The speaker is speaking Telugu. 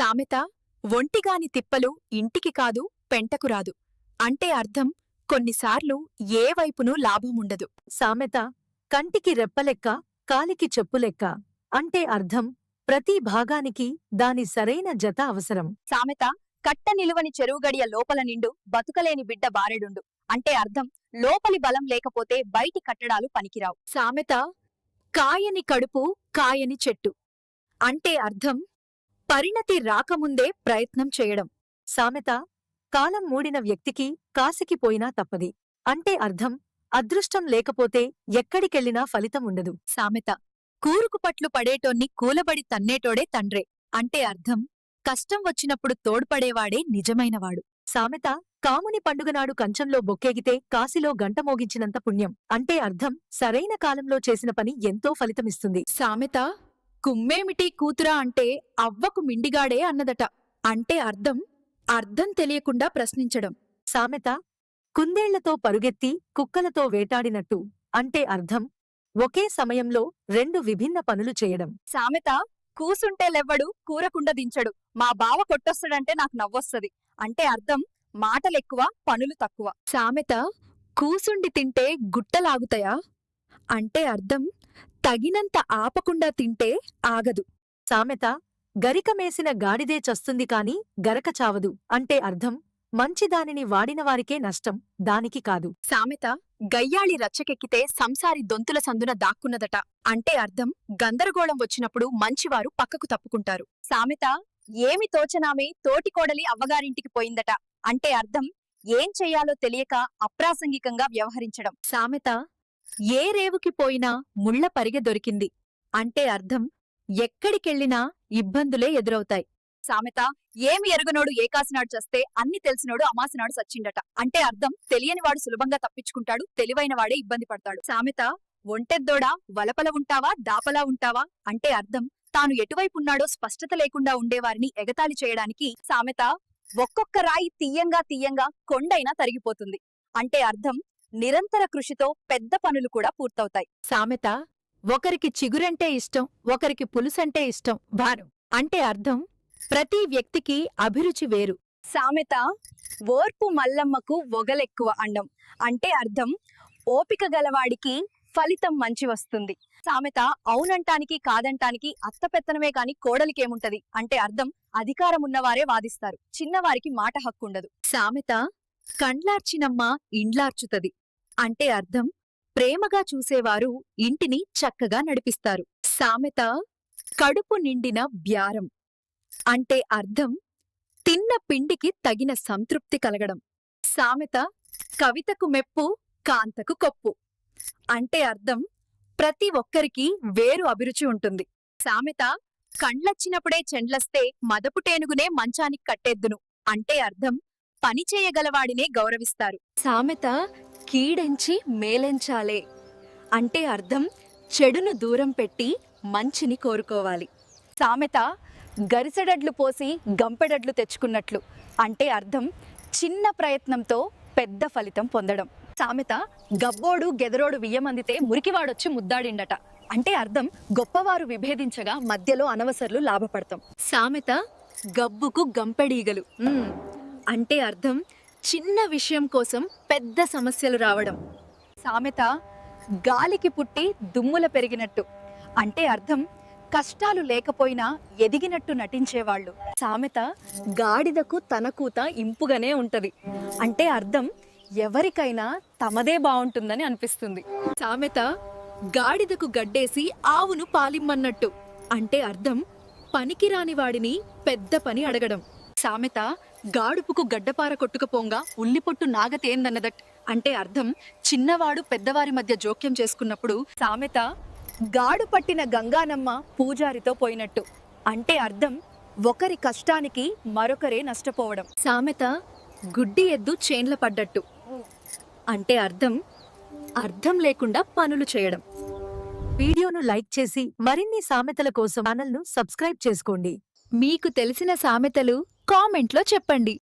సామెత ఒంటిగాని తిప్పలు ఇంటికి కాదు పెంటకు రాదు. అంటే అర్థం కొన్నిసార్లు ఏ వైపునూ లాభముండదు. సామెత కంటికి రెప్పలెక్క కాలికి చెప్పులెక్క అంటే అర్థం ప్రతి భాగానికి దాని సరైన జత అవసరం. సామెత కట్ట నిలువని చెరువుగడియ లోపల నిండు బతుకలేని బిడ్డ బారెడుండు అంటే అర్థం లోపలి బలం లేకపోతే బయటి కట్టడాలు పనికిరావు. సామెత కాయని కడుపు కాయని చెట్టు అంటే అర్థం పరిణతి రాకముందే ప్రయత్నం చేయడం. సామెత కాలం మూడిన వ్యక్తికి కాసికి పోయినా తప్పది. అంటే అర్థం అదృష్టం లేకపోతే ఎక్కడికెళ్ళినా ఫలితం ఉండదు. సామెత కూరుకు పట్లు పడేటోన్ని కూలబడి తన్నేటోడే తండ్రే. అంటే అర్థం కష్టం వచ్చినప్పుడు తోడ్పడేవాడే నిజమైనవాడు. సామెత కాముని పండుగనాడు కంచంలో బొక్కేగితే కాశీలో గంట మోగించినంత పుణ్యం. అంటే అర్థం సరైన కాలంలో చేసిన పని ఎంతో ఫలితమిస్తుంది. సామెత కుమ్మేమిటి కూతురా అంటే అవ్వకు మిండిగాడే అన్నదట. అంటే అర్థం? అర్థం తెలియకుండా ప్రశ్నించడం. సామెత కుందేళ్ళతో పరుగెత్తి కుక్కలతో వేటాడినట్టు. అంటే అర్థం? ఒకే సమయంలో రెండు విభిన్న పనులు చేయడం. సామెత కూసుంటే లెవ్వడు కూరకుండ దించడు. మా బావ కొట్టొస్తాడంటే నాకు నవ్వొస్తది. అంటే అర్థం? మాటలెక్కువ పనులు తక్కువ. సామెత కూసుండి తింటే గుట్టలాగుతాయా? అంటే అర్థం? తగినంత ఆపకుండా తింటే ఆగదు. సామెత గరికమేసిన గాడిదే చస్తుంది కాని గరక చావదు అంటే అర్థం మంచిదానిని వాడినవారికే నష్టం దానికి కాదు. సామెత గయ్యాళి రచ్చకెక్కితే సంసారి దొంతుల సందున దాక్కున్నదట అంటే అర్థం గందరగోళం వచ్చినప్పుడు మంచివారు పక్కకు తప్పుకుంటారు. సామెత ఏమి తోచనామే తోటికోడలి అవ్వగారింటికి పోయిందట అంటే అర్థం ఏం చెయ్యాలో తెలియక అప్రాసంగికంగా వ్యవహరించడం. సామెత ఏ రేవుకి పోయినా ముళ్ళ పరిగె దొరికింది. అంటే అర్థం ఎక్కడికెళ్ళినా ఇబ్బందులే ఎదురవుతాయి. సామెత ఏమి ఎరుగనోడు ఏకాసినాడు చస్తే అన్ని తెలిసినోడు అమాసినాడు సచ్చిండట. అంటే అర్థం తెలియనివాడు సులభంగా తప్పించుకుంటాడు తెలివైనవాడే ఇబ్బంది పడతాడు. సామెత ఒంటెద్దోడా వలపల ఉంటావా దాపలా ఉంటావా? అంటే అర్థం తాను ఎటువైపున్నాడో స్పష్టత లేకుండా ఉండేవారిని ఎగతాళి చేయడానికి సామెత ఒక్కొక్క రాయి తీయంగా తీయంగా కొండైనా తరిగిపోతుంది. అంటే అర్థం నిరంతర కృషితో పెద్ద పనులు కూడా పూర్తవుతాయి. సామెత ఒకరికి చిగురంటే ఇష్టం ఒకరికి పులుసంటే ఇష్టం భారం అంటే అర్థం ప్రతి వ్యక్తికి అభిరుచి వేరు. సామెత ఓర్పు మల్లమ్మకు ఒగలెక్కువ అండం అంటే అర్థం ఓపిక గలవాడికి ఫలితం మంచి వస్తుంది. సామెత అవునంటానికి కాదంటానికి అత్తపెత్తనమే కాని కోడలికేముంటది అంటే అర్థం అధికారం ఉన్నవారే వాదిస్తారు చిన్నవారికి మాట హక్కుండదు. సామెత కండ్లార్చినమ్మ ఇండ్లార్చుతది. అంటే అర్థం ప్రేమగా చూసేవారు ఇంటిని చక్కగా నడిపిస్తారు. సామెత కడుపు నిండిన బ్యారం అంటే అర్థం తిన్న పిండికి తగిన సంతృప్తి కలగడం. సామెత కవితకు మెప్పు కాంతకు కొప్పు. అంటే అర్థం ప్రతి ఒక్కరికి వేరు అభిరుచి ఉంటుంది. సామెత కండ్లచ్చినప్పుడే చెండ్లస్తే మదపుటేనుగునే మంచానికి కట్టేద్దును. అంటే అర్థం పని చేయగలవాడినే గౌరవిస్తారు. సామెత కీడెంచి మేలెంచాలే అంటే అర్థం చెడును దూరం పెట్టి మంచిని కోరుకోవాలి. సామెత గరిసెడడ్లు పోసి గంపెడడ్లు తెచ్చుకున్నట్లు అంటే అర్థం చిన్న ప్రయత్నంతో పెద్ద ఫలితం పొందడం. సామెత గబ్బోడు గెదరోడు వియ్యమందితే మురికివాడొచ్చి ముద్దాడిండట అంటే అర్థం గొప్పవారు విభేదించగా మధ్యలో అనవసరులు లాభపడతాం. సామెత గబ్బుకు గంపెడీగలు. అంటే అర్థం చిన్న విషయం కోసం పెద్ద సమస్యలు రావడం. సామెత గాలికి పుట్టి దుమ్ముల పెరిగినట్టు. అంటే అర్థం కష్టాలు లేకపోయినా ఎదిగినట్టు నటించేవాళ్ళు. సామెత గాడిదకు తన కూత ఇంపుగానే ఉంటది. అంటే అర్థం ఎవరికైనా తమదే బాగుంటుందని అనిపిస్తుంది. సామెత గాడిదకు గడ్డేసి ఆవును పాలిమ్మన్నట్టు. అంటే అర్థం పనికిరాని వాడిని పెద్ద పని అడగడం. సామెత గాడుపుకు గడ్డపార కొట్టుకుపోంగా ఉల్లిపొట్టు నాగతేందన్నదట్. అంటే అర్థం చిన్నవాడు పెద్దవారి మధ్య జోక్యం చేసుకున్నప్పుడు సామెత గాడు పట్టిన గంగానమ్మ పూజారితో పోయినట్టు. అంటే అర్థం ఒకరి కష్టానికి మరొకరే నష్టపోవడం. సామెత గుడ్డి ఎద్దు చేన్ల పడ్డట్టు. అంటే అర్థం అర్థం లేకుండా పనులు చేయడం. వీడియోను లైక్ చేసి మరిన్ని సామెతల కోసం ఛానల్ను సబ్స్క్రైబ్ చేసుకోండి. మీకు తెలిసిన సామెతలు కామెంట్లో చెప్పండి.